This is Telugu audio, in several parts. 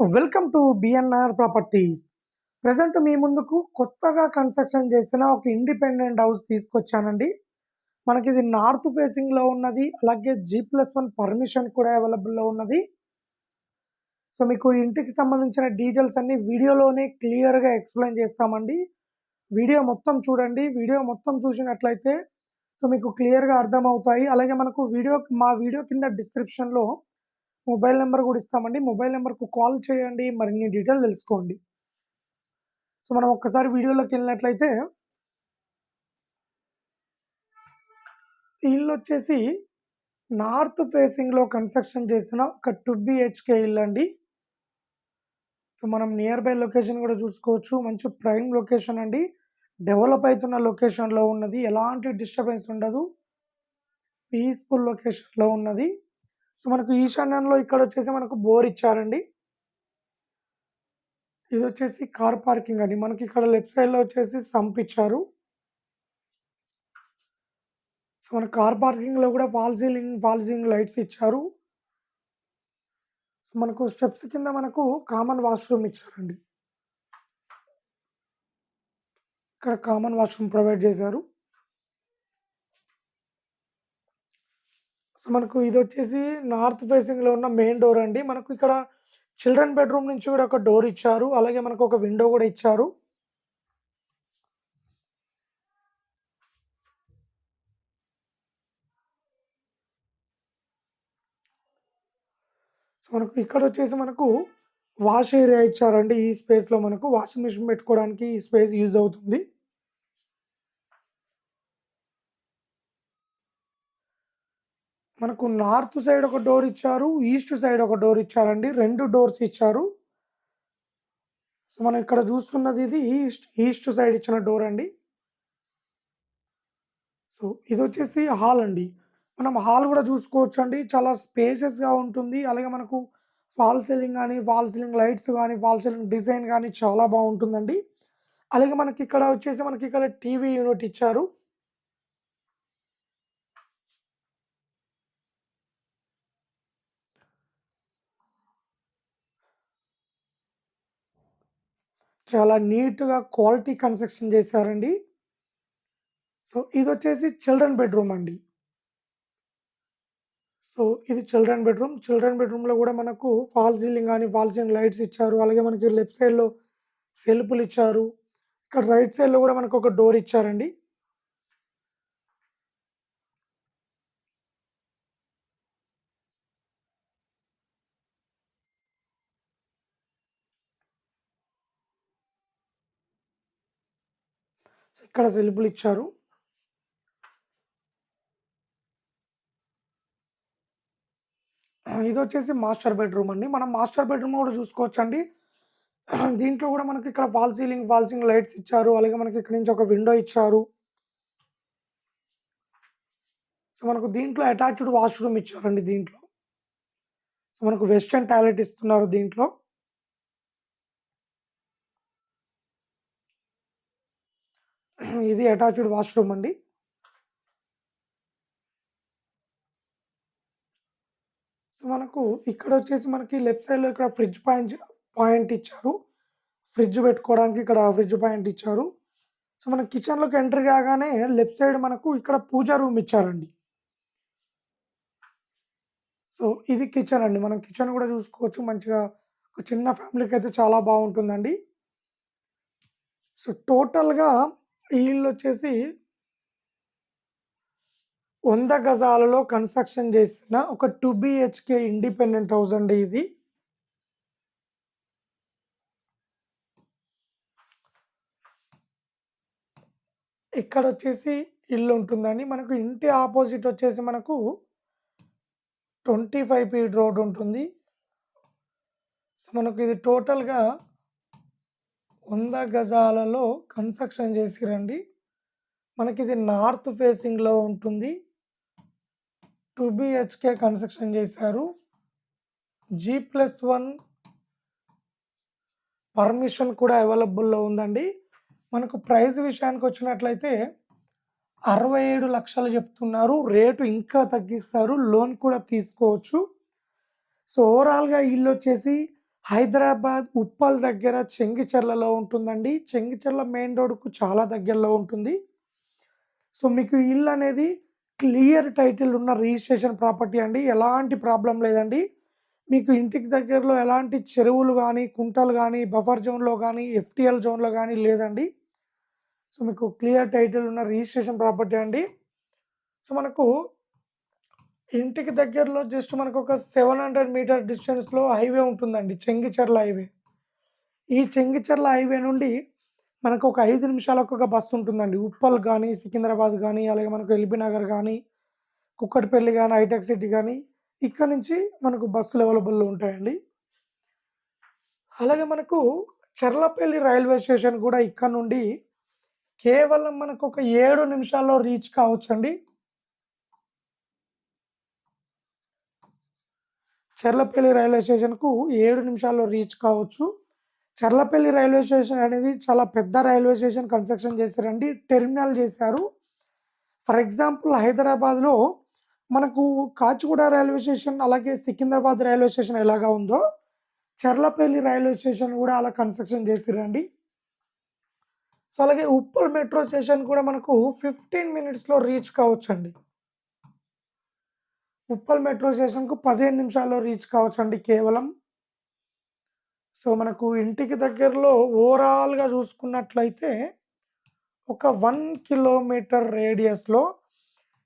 Welcome to BNR properties present మీ ముందుకు కొత్తగా కన్స్ట్రక్షన్ చేసిన ఒక ఇండిపెండెంట్ హౌస్ తీసుకొచ్చానండి. మనకి ఇది నార్త్ ఫేసింగ్లో ఉన్నది అలాగే జీ ప్లస్ వన్ పర్మిషన్ కూడా అవైలబుల్లో ఉన్నది. సో మీకు ఇంటికి సంబంధించిన డీటెయిల్స్ అన్ని వీడియోలోనే క్లియర్గా ఎక్స్ప్లెయిన్ చేస్తామండి. వీడియో మొత్తం చూడండి. వీడియో మొత్తం చూసినట్లయితే సో మీకు క్లియర్గా అర్థమవుతాయి. అలాగే మనకు వీడియో మా వీడియో కింద డిస్క్రిప్షన్లో మొబైల్ నెంబర్ కూడా ఇస్తామండి. మొబైల్ నెంబర్కు కాల్ చేయండి. మరిన్ని డీటెయిల్ తెలుసుకోండి. సో మనం ఒక్కసారి వీడియోలోకి వెళ్ళినట్లయితే ఈ ఇల్లు వచ్చేసి నార్త్ ఫేసింగ్లో కన్స్ట్రక్షన్ చేసిన ఒక టూ బిహెచ్కే ఇల్లు అండి. సో మనం నియర్ బై లొకేషన్ కూడా చూసుకోవచ్చు. మంచి ప్రైమ్ లొకేషన్ అండి. డెవలప్ అవుతున్న లొకేషన్లో ఉన్నది. ఎలాంటి డిస్టర్బెన్స్ ఉండదు. పీస్ఫుల్ లొకేషన్లో ఉన్నది. సో మనకు ఈశాన్యంలో ఇక్కడ వచ్చేసి మనకు బోర్ ఇచ్చారండి. ఇది వచ్చేసి కార్ పార్కింగ్ అండి. మనకి ఇక్కడ లెఫ్ట్ సైడ్లో వచ్చేసి సంప్ ఇచ్చారు. సో మన కార్ పార్కింగ్లో కూడా fall ceiling fall ceiling lights ఇచ్చారు. సో మనకు స్టెప్స్ కింద మనకు కామన్ వాష్రూమ్ ఇచ్చారండి. ఇక్కడ కామన్ వాష్రూమ్ ప్రొవైడ్ చేశారు. సో మనకు ఇది వచ్చేసి నార్త్ ఫేసింగ్లో ఉన్న మెయిన్ డోర్ అండి. మనకు ఇక్కడ చిల్డ్రన్ బెడ్రూమ్ నుంచి కూడా ఒక డోర్ ఇచ్చారు. అలాగే మనకు ఒక విండో కూడా ఇచ్చారు. సో మనకు ఇక్కడ వచ్చేసి మనకు వాష్ ఏరియా ఇచ్చారండి ఈ స్పేస్లో మనకు. వాషింగ్ మిషన్ పెట్టుకోవడానికి ఈ స్పేస్ యూజ్ అవుతుంది. మనకు నార్త్ సైడ్ ఒక డోర్ ఇచ్చారు ఈస్ట్ సైడ్ ఒక డోర్ ఇచ్చారండి రెండు డోర్స్ ఇచ్చారు. సో మనం ఇక్కడ చూస్తున్నది ఇది ఈస్ట్ ఈస్ట్ సైడ్ ఇచ్చిన డోర్ అండి. సో ఇది వచ్చేసి హాల్ అండి. మనం హాల్ కూడా చూసుకోవచ్చు అండి చాలా స్పేసెస్గా ఉంటుంది. అలాగే మనకు ఫాల్ సీలింగ్ కానీ ఫాల్ సీలింగ్ లైట్స్ కానీ ఫాల్ సీలింగ్ డిజైన్ కానీ చాలా బాగుంటుందండి. అలాగే మనకి ఇక్కడ వచ్చేసి మనకి ఇక్కడ టీవీ యూనిట్ ఇచ్చారు. చాలా నీట్గా క్వాలిటీ కన్స్ట్రక్షన్ చేశారండి. సో ఇది వచ్చేసి చిల్డ్రన్ బెడ్రూమ్ అండి. సో ఇది చిల్డ్రన్ బెడ్రూమ్. చిల్డ్రన్ బెడ్రూమ్లో కూడా మనకు ఫాల్ సీలింగ్ కానీ ఫాల్ సీలింగ్ లైట్స్ ఇచ్చారు. అలాగే మనకి లెఫ్ట్ సైడ్లో సెల్ఫ్లు ఇచ్చారు. ఇక్కడ రైట్ సైడ్లో కూడా మనకు ఒక డోర్ ఇచ్చారండి. ఇక్కడ సెల్పులు ఇచ్చారు ఇది వచ్చేసి మాస్టర్ బెడ్రూమ్ అండి. మనం మాస్టర్ బెడ్రూమ్ కూడా చూసుకోవచ్చండి. దీంట్లో కూడా మనకి ఇక్కడ fall ceiling fall ceiling lights ఇచ్చారు. అలాగే మనకి ఇక్కడ నుంచి ఒక విండో ఇచ్చారు. సో మనకు దీంట్లో అటాచ్డ్ వాష్రూమ్ ఇచ్చారండి దీంట్లో. సో మనకు వెస్టర్న్ టాయిలెట్ ఇస్తున్నారు దీంట్లో. ఇది అటాచ్డ్ వాష్రూమ్ అండి. సో మనకు ఇక్కడ వచ్చేసి మనకి లెఫ్ట్ సైడ్లో ఇక్కడ ఫ్రిడ్జ్ పాయింట్ పాయింట్ ఇచ్చారు. ఫ్రిడ్జ్ పెట్టుకోవడానికి ఇక్కడ ఫ్రిడ్జ్ పాయింట్ ఇచ్చారు. సో మన కిచెన్లోకి ఎంటర్ కాగానే లెఫ్ట్ సైడ్ మనకు ఇక్కడ పూజా రూమ్ ఇచ్చారండి. సో ఇది కిచెన్ అండి. మనం కిచెన్ కూడా చూసుకోవచ్చు. మంచిగా ఒక చిన్న ఫ్యామిలీకి అయితే చాలా బాగుంటుందండి. సో టోటల్గా వీళ్ళు ఇల్లు వచ్చేసి వంద గజాలలో కన్స్ట్రక్షన్ చేసిన ఒక టూ బిహెచ్కే ఇండిపెండెంట్ హౌస్ అండి ఇది. ఇక్కడ వచ్చేసి ఇల్లు ఉంటుందండి మనకు ఇంటి ఆపోజిట్ వచ్చేసి మనకు ట్వంటీ ఫైవ్ ఫీట్ రోడ్ ఉంటుంది. సో మనకు ఇది టోటల్గా వంద గజాలలో కన్స్ట్రక్షన్ చేసిరండి. మనకి ఇది నార్త్ ఫేసింగ్లో ఉంటుంది. టూ బిహెచ్కే కన్స్ట్రక్షన్ చేశారు. జీ ప్లస్ వన్ పర్మిషన్ కూడా అవైలబుల్లో ఉందండి. మనకు ప్రైస్ విషయానికి వచ్చినట్లయితే అరవై ఏడు లక్షలు చెప్తున్నారు. రేటు ఇంకా తగ్గిస్తారు. లోన్ కూడా తీసుకోవచ్చు. సో ఓవరాల్గా ఇల్లు వచ్చేసి హైదరాబాద్ ఉప్పల్ దగ్గర చెంగిచెర్లలో ఉంటుందండి. చెంగిచెర్ల మెయిన్ రోడ్‌కు చాలా దగ్గరలో ఉంటుంది. సో, మీకు ఇల్లు అనేది క్లియర్ టైటిల్ ఉన్న రిజిస్ట్రేషన్ ప్రాపర్టీ అండి. ఎలాంటి ప్రాబ్లం లేదండి. మీకు ఇంటికి దగ్గరలో ఎలాంటి చెరువులు కానీ కుంటలు కానీ బఫర్ జోన్‌లో కానీ ఎఫ్‌టీఎల్ జోన్‌లో కానీ లేదండి. సో, మీకు క్లియర్ టైటిల్ ఉన్న రిజిస్ట్రేషన్ ప్రాపర్టీ అండి. సో, మనకు ఇంటికి దగ్గరలో జస్ట్ మనకు ఒక సెవెన్ హండ్రెడ్ మీటర్ డిస్టెన్స్‌లో హైవే ఉంటుందండి. చెంగిచెర్ల హైవే. ఈ చెంగిచెర్ల హైవే నుండి మనకు ఒక ఐదు నిమిషాలకు ఒక బస్సు ఉంటుందండి. ఉప్పల్ కానీ సికింద్రాబాద్ కానీ అలాగే మనకు ఎల్బీ నగర్ కానీ కుక్కట్పల్లి కానీ హైటెక్ సిటీ కానీ ఇక్కడ నుంచి మనకు బస్సులు అవైలబుల్‌లో ఉంటాయండి. అలాగే మనకు చర్లపల్లి రైల్వే స్టేషన్ కూడా ఇక్కడ నుండి కేవలం మనకు ఒక ఏడు నిమిషాల్లో రీచ్ కావచ్చండి. చెర్లపల్లి రైల్వే స్టేషన్‌కు ఏడు నిమిషాల్లో రీచ్ కావచ్చు. చెర్లపల్లి రైల్వే స్టేషన్ అనేది చాలా పెద్ద రైల్వే స్టేషన్ కన్‌స్ట్రక్షన్ చేశారండి. టెర్మినల్ చేశారు. ఫర్ ఎగ్జాంపుల్ హైదరాబాద్‌లో మనకు కాచిగూడ రైల్వే స్టేషన్, అలాగే సికింద్రాబాద్ రైల్వే స్టేషన్ ఎలాగా ఉందో, చెర్లపల్లి రైల్వే స్టేషన్ కూడా అలా కన్‌స్ట్రక్షన్ చేసిరండి సో, అలాగే ఉప్పల్ మెట్రో స్టేషన్ కూడా మనకు 15 మినిట్స్‌లో రీచ్ కావచ్చండి. ఉప్పల్ మెట్రో స్టేషన్‌కు 15 నిమిషాల్లో రీచ్ కావచ్చండి కేవలం. సో, మనకు ఇంటికి దగ్గరలో ఓవరాల్‌గా చూసుకున్నట్లయితే ఒక వన్ కిలోమీటర్ రేడియస్‌లో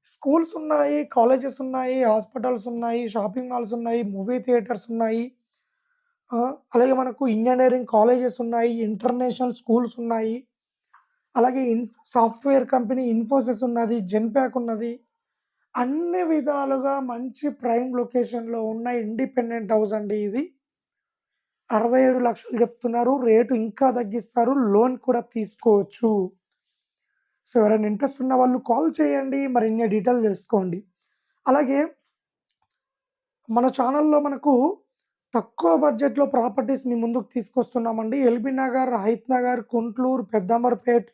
స్కూల్స్ ఉన్నాయి, కాలేజెస్ ఉన్నాయి, హాస్పిటల్స్ ఉన్నాయి, షాపింగ్ మాల్స్ ఉన్నాయి, మూవీ థియేటర్స్ ఉన్నాయి. అలాగే మనకు ఇంజనీరింగ్ కాలేజెస్ ఉన్నాయి, ఇంటర్నేషనల్ స్కూల్స్ ఉన్నాయి. అలాగే ఇన్ సాఫ్ట్‌వేర్ కంపెనీ ఇన్ఫోసిస్ ఉన్నది, జెన్ప్యాక్ ఉన్నది. అన్ని విధాలుగా మంచి ప్రైమ్ లొకేషన్‌లో ఉన్న ఇండిపెండెంట్ హౌస్ అండి ఇది. అరవై ఏడు లక్షలు చెప్తున్నారు. రేటు ఇంకా తగ్గిస్తారు. లోన్ కూడా తీసుకోవచ్చు. సో, ఎవరైనా ఇంట్రెస్ట్ ఉన్న వాళ్ళు కాల్ చేయండి. మరి ఇన్ని డీటెయిల్ తెలుసుకోండి. అలాగే మన ఛానల్లో మనకు తక్కువ బడ్జెట్‌లో ప్రాపర్టీస్ మీ ముందుకు తీసుకొస్తున్నామండి. ఎల్బీ నగర్, హైత్ నగర్, కుంట్లూరు, పెద్దంబర్పేట్,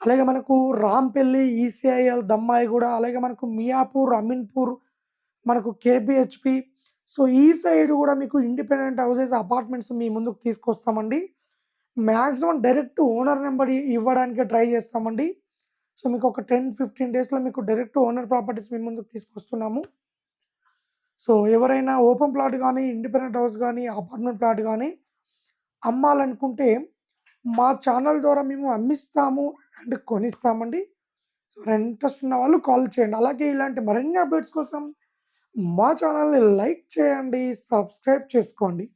అలాగే మనకు రాంపల్లి, ఈసీఐఎల్, దమ్మాయి కూడా అలాగే మనకు మియాపూర్, అమీన్పూర్, మనకు కేపీహెచ్‌పీ సో, ఈ సైడ్ కూడా మీకు ఇండిపెండెంట్ హౌసెస్, అపార్ట్మెంట్స్ మీ ముందుకు తీసుకొస్తామండి. మ్యాక్సిమం డైరెక్ట్ ఓనర్ నెంబర్ ఇవ్వడానికి ట్రై చేస్తామండి. సో, మీకు ఒక 10, 15 డేస్‌లో మీకు డైరెక్ట్ ఓనర్ ప్రాపర్టీస్ మీ ముందుకు తీసుకొస్తున్నాము. సో, ఎవరైనా ఓపెన్ ప్లాట్ కానీ ఇండిపెండెంట్ హౌస్ కానీ అపార్ట్మెంట్ ప్లాట్ కానీ అమ్మాలనుకుంటే మా ఛానల్ ద్వారా మేము అమ్మిస్తాము అండ్ కొనిస్తామండి. సో, ఇంట్రెస్ట్ ఉన్న వాళ్ళు కాల్ చేయండి. అలాగే ఇలాంటి మరిన్ని అప్డేట్స్ కోసం మా ఛానల్ని లైక్ చేయండి, సబ్స్క్రైబ్ చేసుకోండి.